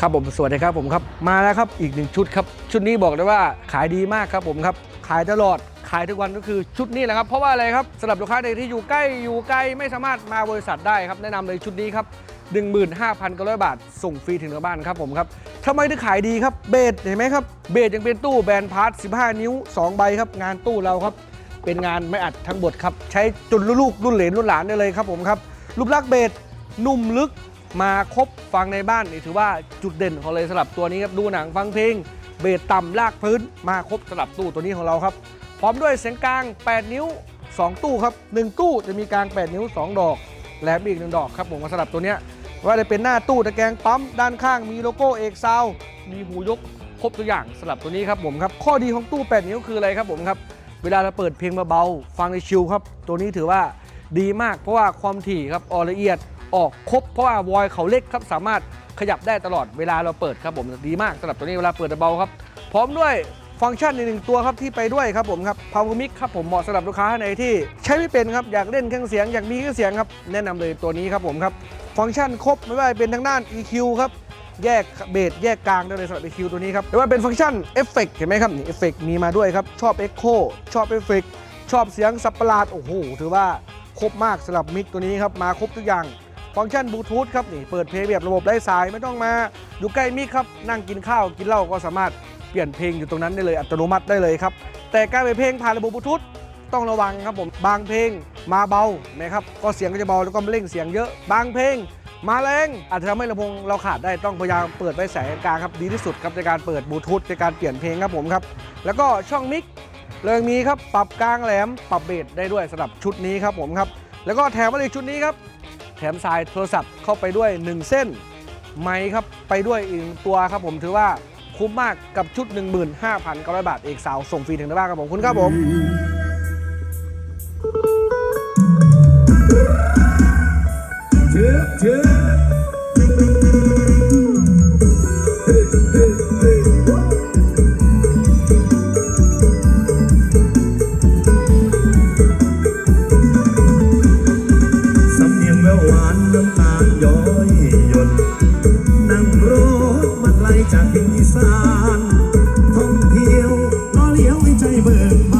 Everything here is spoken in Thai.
ครับผมสวัสดีครับผมครับมาแล้วครับอีกหนึ่งชุดครับชุดนี้บอกได้ว่าขายดีมากครับผมครับขายตลอดขายทุกวันก็คือชุดนี้แหละครับ เพราะว่าอะไรครับสำหรับลูกค้าใดที่อยู่ใกล้อยู่ไกลไม่สามารถมาบริษัทได้ครับแนะนำเลยชุดนี้ครับ15,900 บาท ส่งฟรีถึงบ้านครับผมครับทำไมถึงขายดีครับเบสเห็นไหมครับเบสยังเป็นตู้แบรนด์พาร์ท15 นิ้ว 2 ใบครับ งานตู้เราครับ เป็นงานไม่อัดทั้งบทครับ ใช้จนลูกรุ่นเหลนรุ่นหลานได้เลยครับผมครับรูปลักษณ์เบสนุ่มลึก มาครบฟังในบ้านนี่ถือว่าจุดเด่นของเลยสำหรับตัวนี้ครับดูหนังฟังเพลงเบสต่ำลากพื้น มาครบสำหรับตู้ตัวนี้ของเราครับ พร้อมด้วยเสียงกลาง 8 นิ้ว 2 ตู้ครับ 1 ตู้จะมีกลาง 8 นิ้ว 2 ดอก แหลมอีกหนึ่งดอกครับผมสำหรับตัวนี้ว่าจะเป็นหน้าตู้ตะแกรงปั๊มด้านข้างมีโลโก้เอกซาวมีหูยกครบตัวอย่างสำหรับตัวนี้ครับผมครับข้อดีของตู้ 8 นิ้วคืออะไรครับผมครับเวลาเราเปิดเพลงเบาๆฟังในชิลครับตัวนี้ถือว่าดีมากเพราะว่าความถี่ครับออละเอียด ออกครบเพราะว่าวอยเขาเล็กครับสามารถขยับได้ตลอดเวลาเราเปิดครับผมดีมากสำหรับตัวนี้เวลาเปิดเบาครับ พร้อมด้วยฟังก์ชันในหนึ่งตัวครับที่ไปด้วยครับผมครับ Power Mic ครับผมเหมาะสำหรับลูกค้าในที่ ใช้ไม่เป็นครับอยากเล่นเครื่องเสียงอยากมีเครื่องเสียงครับแนะนำเลยตัวนี้ครับผมครับฟังก์ชันครบไม่ว่าจะเป็นทางด้าน EQ ครับแยกเบสแยกกลางได้เลยสำหรับ EQ ตัวนี้ครับไม่ว่าเป็นฟังก์ชันเอฟเฟกเห็นไหมครับนี่เอฟเฟกมีมาด้วยครับชอบ Echo ชอบเอฟเฟกชอบเสียงสับประหลาดโอ้โหถือว่าครบมากสำหรับมิกตัวนี้ครับมาครบทุกอย่าง ฟังก์ชันบลูทูธครับนี่เปิดเพลงแบบระบบไร้สายไม่ต้องมาอยู่ใกล้มิกครับนั่งกินข้าวกินเหล้าก็สามารถเปลี่ยนเพลงอยู่ตรงนั้นได้เลยอัตโนมัติได้เลยครับแต่การเปลี่ยนเพลงผ่านระบบบลูทูธต้องระวังครับผมบางเพลงมาเบานะครับก็เสียงก็จะเบาแล้วก็เร่งเสียงเยอะ บางเพลงมาแรงอาจจะทำให้ลำโพงเราขาดได้ต้องพยายามเปิดไว้แสงกลางครับดีที่สุดครับในการเปิดบลูทูธในการเปลี่ยนเพลงครับผมครับแล้วก็ช่องมิกเลยมีครับปรับกลางแหลมปรับเบสได้ด้วยสำหรับชุดนี้ครับผมครับแล้วก็แถมมาเลยชุดนี้ครับ แถมสายโทรศัพท์เข้าไปด้วย 1 เส้น ไม้ครับไปด้วยอีกตัวครับผมถือว่าคุ้มมากกับชุด 15,900 บาท เอกสาวส่งฟรีถึงหน้าบ้านครับผมคุณครับผม จากทิศอีสานท่องเที่ยวก็เลี้ยวให้ใจเบิกบาน